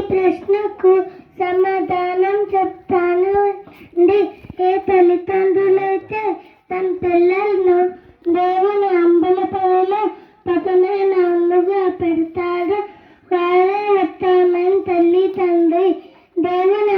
ప్రశ్నకు సమాధానం చెప్తాను. అండి ఏ తల్లిదండ్రులైతే తన పిల్లలను దేవుని అంబల పదలో పదనైన అమ్ముగా పెడతాడు వారే ఉత్తమైన తల్లి తండ్రి దేవుని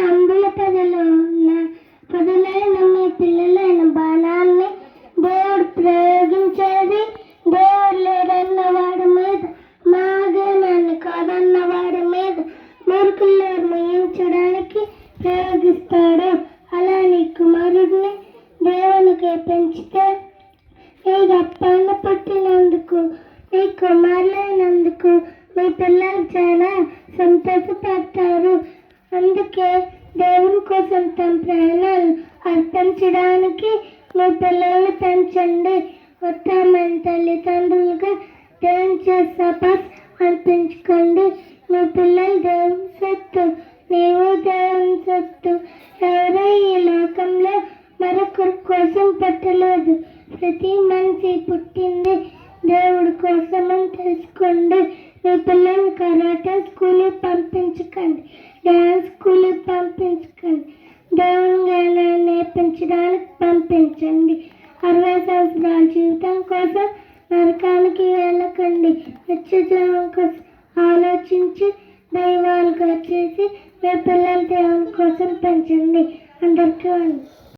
ప్రయోగిస్తాడు అలా నీ కుమారుడిని దేవునికి పెంచితే నీ గప్పాన్ని పుట్టినందుకు నీ కుమారులైనందుకు మీ పిల్లలు చాలా సంతోషపడతారు. అందుకే దేవుని కోసం తన ప్రాణాలు అర్పించడానికి మీ పిల్లల్ని పెంచండి. ఉత్తమైన తల్లిదండ్రులుగా దేవుని చేసపాస్ అర్పించుకోండి. మీ పిల్లలు దేవుని దేవుని ఎవరో ఈ లోకంలో మరొకరి కోసం పెట్టలేదు. ప్రతి మనిషి పుట్టింది దేవుడి కోసం అని తెలుసుకోండి. మీ పిల్లల్ని కరాటే స్కూల్కి పంపించకండి. డ్యాన్స్ స్కూల్కి పంపించకండి. దేవుని జ్ఞానాన్ని నేర్పించడానికి పంపించండి. అరవై సంవత్సరాల జీవితం కోసం నరకానికి వెళ్ళకండి. నిత్య కోసం ఆలోచించి దైవాలుగా చేసి మీ పిల్లల దేవుని కోసం పెంచండి అందరికీ వందనాలు.